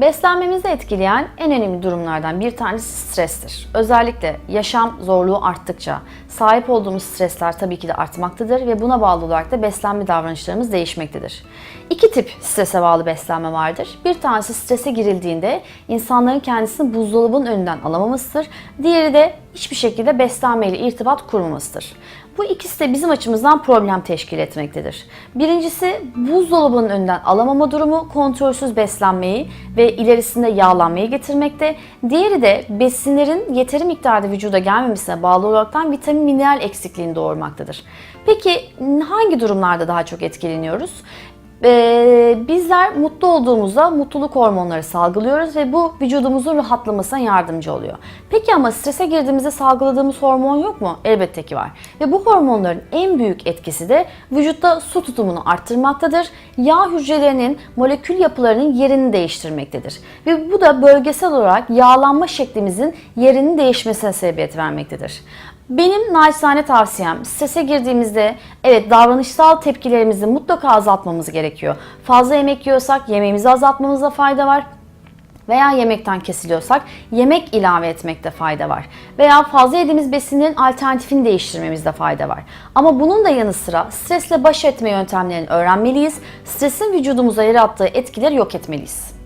Beslenmemizi etkileyen en önemli durumlardan bir tanesi strestir. Özellikle yaşam zorluğu arttıkça sahip olduğumuz stresler tabii ki de artmaktadır ve buna bağlı olarak da beslenme davranışlarımız değişmektedir. İki tip strese bağlı beslenme vardır. Bir tanesi strese girildiğinde insanların kendisini buzdolabının önünden alamamasıdır. Diğeri de hiçbir şekilde beslenmeyle irtibat kurmamasıdır. Bu ikisi de bizim açımızdan problem teşkil etmektedir. Birincisi buzdolabının önünden alamama durumu kontrolsüz beslenmeyi ve ilerisinde yağlanmayı getirmekte. Diğeri de besinlerin yeteri miktarda vücuda gelmemesine bağlı olaraktan vitamin mineral eksikliğini doğurmaktadır. Peki hangi durumlarda daha çok etkileniyoruz? Ee, bizler mutlu olduğumuzda mutluluk hormonları salgılıyoruz ve bu vücudumuzun rahatlamasına yardımcı oluyor. Peki ama strese girdiğimizde salgıladığımız hormon yok mu? Elbette ki var. Ve bu hormonların en büyük etkisi de vücutta su tutumunu arttırmaktadır. Yağ hücrelerinin molekül yapılarının yerini değiştirmektedir. Ve bu da bölgesel olarak yağlanma şeklimizin yerinin değişmesine sebebiyet vermektedir. Benim naçizane tavsiyem strese girdiğimizde evet davranışsal tepkilerimizi mutlaka azaltmamız gerekiyor. Fazla yemek yiyorsak yemeğimizi azaltmamızda fayda var veya yemekten kesiliyorsak yemek ilave etmekte fayda var. Veya fazla yediğimiz besinlerin alternatifini değiştirmemizde fayda var. Ama bunun da yanı sıra stresle baş etme yöntemlerini öğrenmeliyiz. Stresin vücudumuza yarattığı etkileri yok etmeliyiz.